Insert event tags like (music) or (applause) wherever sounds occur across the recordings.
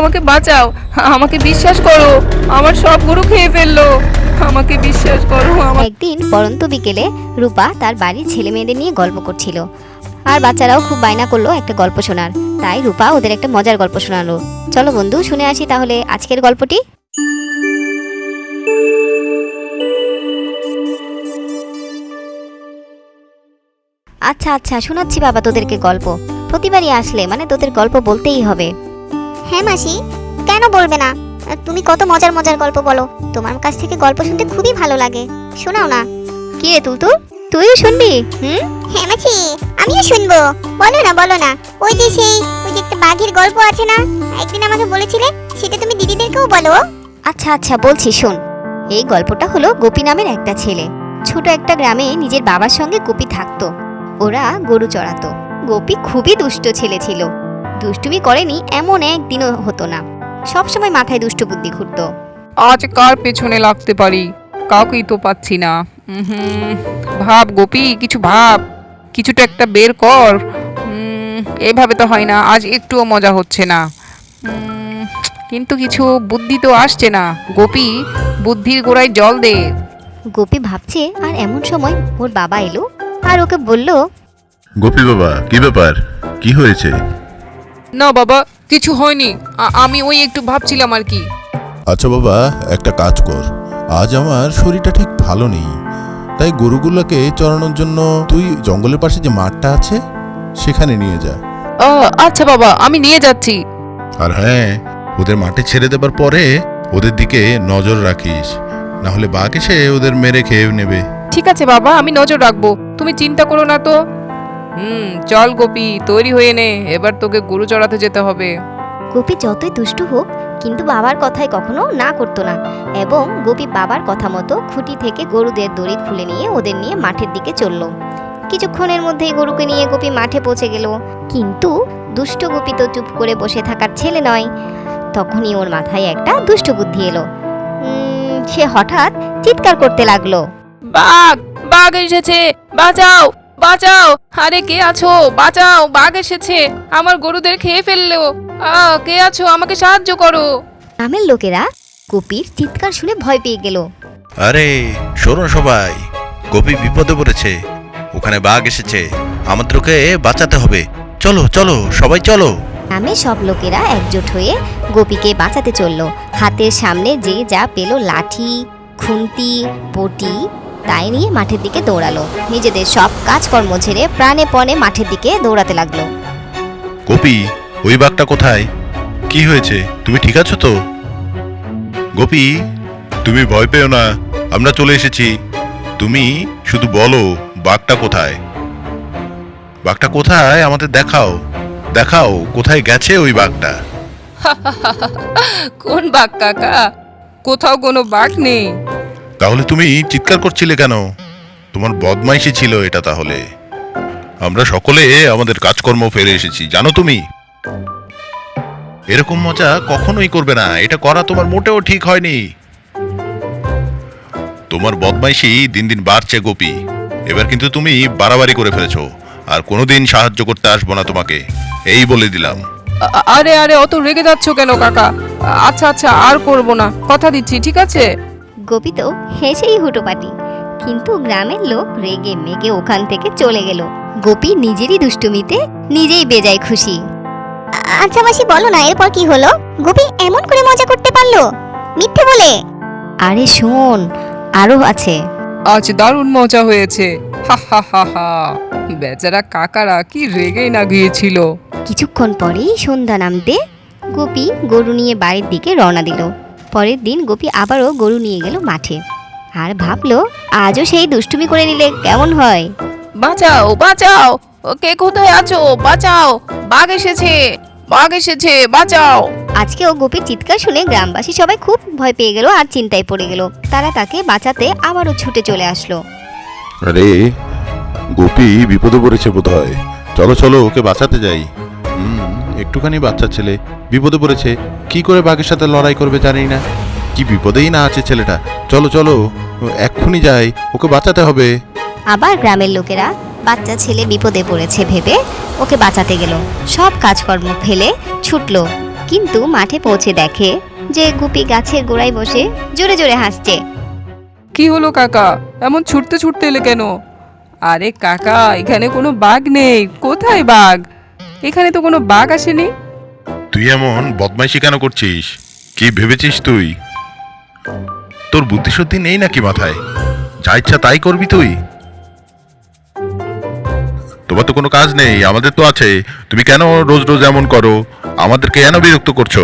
আমাকে বাঁচাও। আমাকে বিশ্বাস করো। আমার সব গরু খেয়ে ফেলল। আমাকে বিশ্বাস করো একদিন পরন্ত বিকেলে রূপা তার বাড়ির ছেলে মেয়েদের নিয়ে গল্প করছিল। আর বাচ্চারাও খুব বায়না করল একটা গল্প শোনার। তাই রূপা ওদের একটা মজার গল্প শোনালো। চলো বন্ধু, শুনে আসি তাহলে আজকের গল্পটি। আচ্ছা আচ্ছা শোনাচ্ছি বাবা তোদেরকে গল্প। প্রতিবারই আসলে মানে তোদের গল্প বলতেই হবে। হ্যাঁ মাসি কেন বলবে না? তুমি কত মজার মজার গল্প বলো। তোমার কাছ থেকে গল্প শুনতে খুবই ভালো লাগে। শোনাও না। কি রে তুলতুল তুইও শুনবি? হুম? হ্যাঁ মাসি আমিও শুনব। বলো না বলো না। ওই যে সেই ওই যে একটা বাঘের গল্প আছে না? একদিন আমাকে বলেছিলে সেটা তুমি দিদিদেরকেও বলো। আচ্ছা আচ্ছা বলছি শোন। এই গল্পটা হলো গোপী নামের একটা ছেলে। ছোট একটা গ্রামে নিজের বাবার সঙ্গে গোপী থাকতো। ওরা গরু চড়াতো। গোপী খুবই দুষ্ট ছেলে ছিল। দুষ্টুমি করেনি এমন একদিনও হতো না। সবসময় মাথায় দুষ্ট বুদ্ধি ঘুরতো। আজ কার পেছনে লাগতে পারি? কাউকেই তো পাচ্ছি না। ভাব গোপী কিছু ভাব কিছুটা একটা বের কর। এভাবে তো হয় না আজ একটুও মজা হচ্ছে না। কিন্তু কিছু বুদ্ধি তো আসছে না। গোপী বুদ্ধির গোড়ায় জল দে। গোপী ভাবছে আর এমন সময় ওর বাবা এলো আর ওকে বলল গোপী বাবা কি ব্যাপার? কি হয়েছে? না বাবা কিছু হয়নি। আ- আমি ওই একটু ভাবছিলাম আর কি। আচ্ছা বাবা একটা কাজ কর। আজ আমার শরীরটা ঠিক ভালো নেই। তাই গরুগুলোকে চড়ানোর জন্য তুই জঙ্গলের পাশে যে মাঠটা আছে সেখানে নিয়ে যা। আ, আচ্ছা বাবা আমি নিয়ে যাচ্ছি। আর হ্যাঁ ওদের মাঠে ছেড়ে দেবার পরে ওদের দিকে নজর রাখিস। না হলে বাঘ এসে ওদের মেরে খেয়ে নেবে। ঠিক আছে বাবা আমি নজর রাখব। তুমি চিন্তা করো না তো। হুম চল গোপি তৈরি হয়ে নে এবার তোকে গরু চড়াতে যেতে হবে। গোপী যতই দুষ্টু হোক কিন্তু বাবার কথায় কখনো না করতো না। এবং গোপী বাবার কথা মতো খুঁটি থেকে গরুদের দড়ি খুলে নিয়ে ওদের নিয়ে মাঠের দিকে চলল। কিছুক্ষণের মধ্যেই গরুকে নিয়ে গোপী মাঠে পৌঁছে গেল। কিন্তু দুষ্ট গোপী তো চুপ করে বসে থাকার ছেলে নয়। তখনই ওর মাথায় একটা দুষ্ট বুদ্ধি এলো। সে হঠাৎ চিৎকার করতে লাগল। বাঘ বাঘ এসেছে বাঁচাও! বাঁচাও! আরে কে আছো? বাঁচাও! বাঘ এসেছে! আমার গরুদের খেয়ে ফেলল! আ কে আছো? আমাকে সাহায্য করো! গ্রামের লোকেরা গোপীর চিৎকার শুনে ভয় পেয়ে গেল। আরে শোনো সবাই! গোপী বিপদে পড়েছে। ওখানে বাঘ এসেছে। আমাদেরকে বাঁচাতে হবে। চলো চলো সবাই চলো! গ্রামে সব লোকেরা একজোট হয়ে গোপীকে বাঁচাতে চলল। হাতের সামনে যে যা পেল লাঠি খুন্তি পটি তাই নিয়ে মাঠের দিকে দৌড়ালো। নিজেদের সব কাজকর্ম ছেড়ে প্রাণে পণে মাঠের দিকে দৌড়াতে লাগল। গোপি ওই বাঘটা কোথায়? কি হয়েছে? তুমি ঠিক আছো তো? গোপি তুমি ভয় পেও না আমরা চলে এসেছি। তুমি শুধু বলো বাঘটা কোথায়? বাঘটা কোথায়? আমাদের দেখাও। দেখাও কোথায় গেছে ওই বাঘটা? (laughs) কোন বাঘ কাকা? কোথাও কোনো বাঘ নেই। তাহলে তুমি চিৎকার করছিলে কেন? তোমার বদমাইশি ছিল এটা তাহলে। আমরা সকলে আমাদের কাজকর্ম ফেলে এসেছি, জানো তুমি? এরকম মজা কখনোই করবে না, এটা করা তোমার মোটেও ঠিক হয়নি। তোমার বদমাইশি দিন দিন বাড়ছে গোপী। এবার কিন্তু তুমি বাড়াবাড়ি করে ফেলেছো, আর কোনোদিন সাহায্য করতে আসব না তোমাকে। এই বলে দিলাম। আরে আরে, অত রেগে যাচ্ছ কেন, কাকা? আচ্ছা আচ্ছা আর করব না। কথা দিচ্ছি, ঠিক আছে? গোপী তো হেসেই হুটোপাটি। কিন্তু গ্রামের লোক রেগে মেগে ওখান থেকে চলে গেল। গোপী নিজেরই দুষ্টুমিতে নিজেই বেজায় খুশি। আচ্ছা মাসি বলো না এরপর কি হলো? গোপী এমন করে মজা করতে পারল? মিথ্যে বলে। আরে শোন আরও আছে। আজ দারুণ মজা হয়েছে। হা হা হা হা। বেচারা কাকারা কি রেগেই না গিয়েছিল। কিছুক্ষণ পরেই সন্ধ্যা নামতে গোপী গরু নিয়ে বাড়ির দিকে রওনা দিল। পরের দিন গোপী আবারও গরু নিয়ে গেল মাঠে। আর ভাবলো আজও সেই দুষ্টুমি করে নিলে কেমন হয়? বাঁচাও বাঁচাও! ও কে কোথায় আছো? বাঁচাও! বাঘ এসেছে! বাঘ এসেছে বাঁচাও! আজকেও গোপীর চিৎকার শুনে গ্রামবাসী সবাই খুব ভয় পেয়ে গেল আর চিন্তায় পড়ে গেল। তারা তাকে বাঁচাতে আবারও ছুটে চলে আসলো। আরে গোপী বিপদে পড়েছে বোধ হয় চলো চলো ওকে বাঁচাতে যাই। হুম। একটুখানি বাচ্চা ছেলে বিপদে পড়েছে কি করে বাঘের সাথে লড়াই করবে জানি না। কি বিপদেই না আছে ছেলেটা। চলো চলো এক্ষুনি যাই ওকে বাঁচাতে হবে। আবার গ্রামের লোকেরা বাচ্চা ছেলে বিপদে পড়েছে ভেবে ওকে বাঁচাতে গেল। সব কাজকর্ম ফেলে ছুটলো। কিন্তু মাঠে পৌঁছে দেখে যে গুপি গাছের গোড়ায় বসে জোরে জোরে হাসছে। কি হলো কাকা? এমন ছুটতে ছুটতে এলে কেন? আরে কাকা এখানে কোনো বাঘ নেই। কোথায় বাঘ? এখানে তো কোনো বাঘ আসেনি। তুই এমন বদমাইশি কেন করছিস? কি ভেবেছিস তুই? তোর বুদ্ধিশুদ্ধি নেই নাকি মাথায়? যা ইচ্ছা তাই করবি তুই। তোমার তো কোনো কাজ নেই, আমাদের তো আছে। তুমি কেন রোজ রোজ এমন করো? আমাদেরকে কেন বিরক্ত করছ?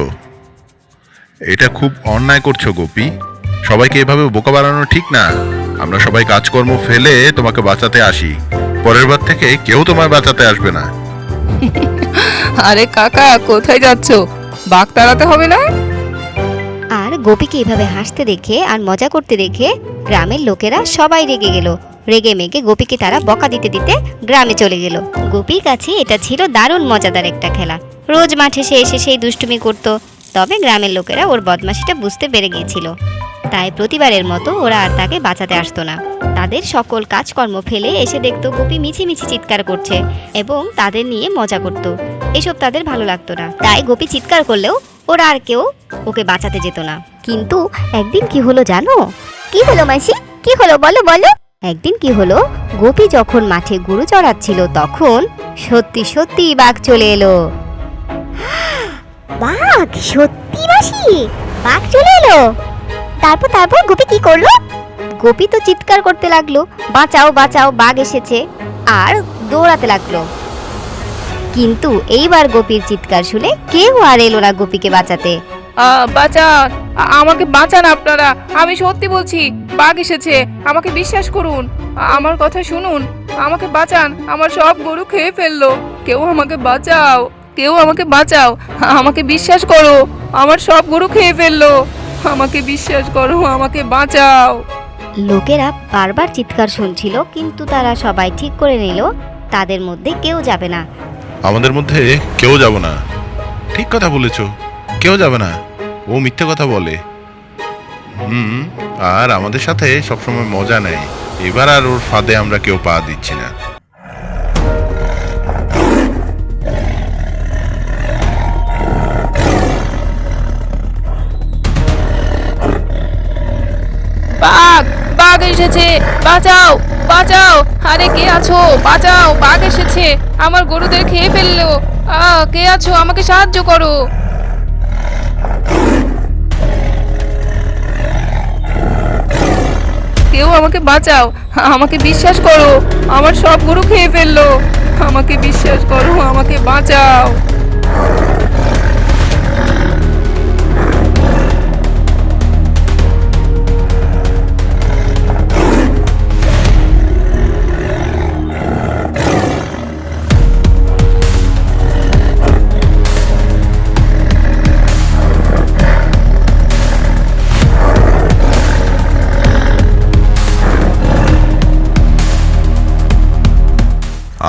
এটা খুব অন্যায় করছ গোপী। সবাইকে এভাবে বোকা বানানো ঠিক না। আমরা সবাই কাজকর্ম ফেলে তোমাকে বাঁচাতে আসি। পরের বার থেকে কেউ তোমায় বাঁচাতে আসবে না। (laughs) আরে কাকা, কোথায় যাচ্ছ? বাঘ তাড়াতে হবে না? আর গোপীকে এভাবে হাসতে দেখে আর মজা করতে দেখে গ্রামের লোকেরা সবাই রেগে গেল। রেগে মেগে গোপীকে তারা বকা দিতে দিতে গ্রামে চলে গেল। গোপীর কাছে এটা ছিল দারুণ মজাদার একটা খেলা। রোজ মাঠে সে এসে সেই দুষ্টুমি করত, তবে গ্রামের লোকেরা ওর বদমাশিটা বুঝতে পেরে গিয়েছিল। তাই প্রতিবারের মতো ওরা আর তাকে বাঁচাতে আসতো না। তাদের সকল কাজকর্ম ফেলে এসে দেখতো গোপী মিছি মিছি চিৎকার করছে এবং তাদের নিয়ে মজা করত। এসব তাদের ভালো লাগতো না। তাই গোপী চিৎকার করলেও ওরা আর কেউ ওকে বাঁচাতে যেত না। কিন্তু একদিন কি হলো জানো? কি হলো মাসি? কি হলো বলো বলো। একদিন কি হলো? গোপী যখন মাঠে গরু চড়াচ্ছিল তখন সত্যি সত্যি বাঘ চলে এলো। বাঘ? সত্যি মাসি? বাঘ চলে এলো? তারপর তারপর গুপি কি করল? গোপী তো চিৎকার করতে লাগল, বাঁচাও বাঁচাও, বাঘ এসেছে, আর দৌড়াতে লাগল। কিন্তু এইবার গোপীর চিৎকার শুনে কেউ আর এলো না গোপীকে বাঁচাতে। বাঁচান আমাকে বাঁচান আপনারা, আমি সত্যি বলছি, বাঘ এসেছে, আমাকে বিশ্বাস করুন আমার কথা শুনুন, আমাকে বাঁচান, আমার সব গরু খেয়ে ফেলল, কেউ আমাকে বাঁচাও, কেউ আমাকে বাঁচাও, আমাকে বিশ্বাস করো, আমার সব গরু খেয়ে ফেলল। আমাকে বিশ্বাস করো আমাকে বাঁচাও। লোকেরা বারবার চিৎকার শুনছিল কিন্তু তারা সবাই ঠিক করে নিল তাদের মধ্যে কেউ যাবে না। আমাদের মধ্যে কেউ যাব না। ঠিক কথা বলেছ কেউ যাবে না। ও মিথ্যে কথা বলে। হুম আর আমাদের সাথে সবসময় মজা নেয়। এবার আর ওর ফাঁদে আমরা কেউ পা দিচ্ছি না। এসেছে। বাঁচাও বাঁচাও। আরে কে আছো? বাঁচাও, বাঘ এসেছে। আমার গরুদের খেয়ে ফেলল। আহ কে আছো? আমাকে সাহায্য করো। কেউ আমাকে বাঁচাও। আমাকে বিশ্বাস করো। আমার সব গরু খেয়ে ফেলল। আমাকে বিশ্বাস করো, আমাকে বাঁচাও।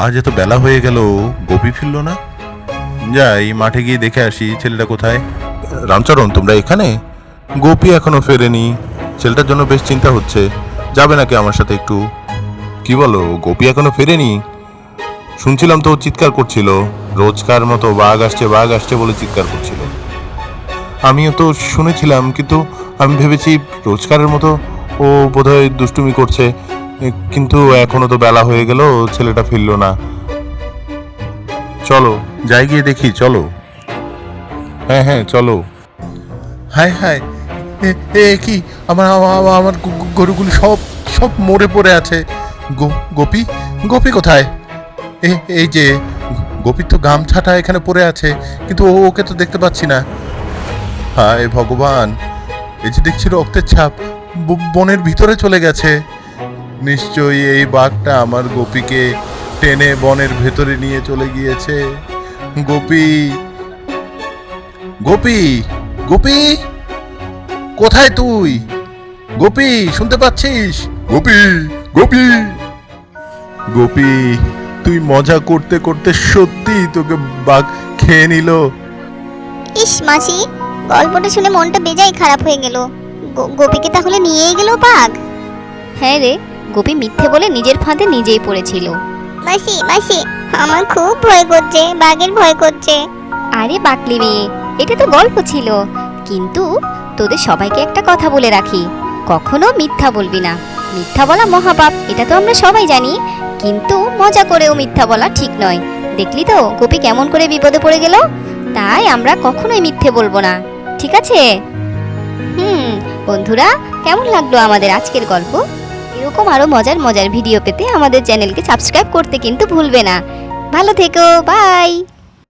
আজ এত বেলা হয়ে গেল, গোপি ফিরলো না? যাই, মাঠে গিয়ে দেখে আসি, ছেলেটা কোথায়? রামচরণ, তোমরা এখানে? গোপি এখনও ফেরেনি। ছেলেটার জন্য বেশ চিন্তা হচ্ছে। যাবে নাকি আমার সাথে একটু? কি বলো, গোপি এখনও ফেরেনি? শুনছিলাম তো চিৎকার করছিল। রোজকার মতো বাঘ আসছে বাঘ আসছে বলে চিৎকার করছিল। আমিও তো শুনেছিলাম, কিন্তু আমি ভেবেছি রোজকারের মতো ও বোধহয় দুষ্টুমি করছে। কিন্তু এখনও তো বেলা হয়ে গেল, ছেলেটা ফিরল না। চলো, যাই গিয়ে দেখি, চলো। হ্যাঁ হ্যাঁ চলো। হায় হায়, এ কি? আমার, আমার- গরুগুলো সব সব মরে পড়ে আছে। গোপী গোপী কোথায়? এই যে, গোপীর তো গামছাটা এখানে পড়ে আছে, কিন্তু ও, ওকে তো দেখতে পাচ্ছি না। হায় ভগবান, এই যে দেখছি রক্তের ছাপ বনের ভিতরে চলে গেছে। নিশ্চয়ই এই বাঘটা আমার গোপীকে টেনে বনের ভেতরে নিয়ে চলে গিয়েছে। গোপী গোপী গোপী কোথায় তুই? গোপী শুনতে পাচ্ছিস? গোপী গোপী। গোপী তুই মজা করতে করতে সত্যি তোকে বাঘ খেয়ে নিল। ইস মাসি গল্পটা শুনে মনটা বেজায় খারাপ হয়ে গেল। গোপীকে তাহলে নিয়েই গেল বাঘ? হ্যাঁ রে গোপী মিথ্যে বলে নিজের ফাঁদে নিজেই পড়েছিল। মাসি মাসি আমার খুব ভয় করছে বাঘের ভয় করছে। আরে বাকলি মেয়ে এটা তো গল্প ছিল। কিন্তু তোদের সবাইকে একটা কথা বলে রাখি কখনো মিথ্যা বলবি না। মিথ্যা বলা মহাপাপ এটা তো আমরা সবাই জানি। কিন্তু মজা করেও মিথ্যা বলা ঠিক নয়। দেখলি তো গোপী কেমন করে বিপদে পড়ে গেল? তাই আমরা কখনোই মিথ্যে বলব না। ঠিক আছে? হুম বন্ধুরা কেমন লাগল আমাদের আজকের গল্প? এরকম আরও মজার মজার ভিডিও পেতে আমাদের চ্যানেলকে সাবস্ক্রাইব করতে কিন্তু ভুলবে না। ভালো থেকো বাই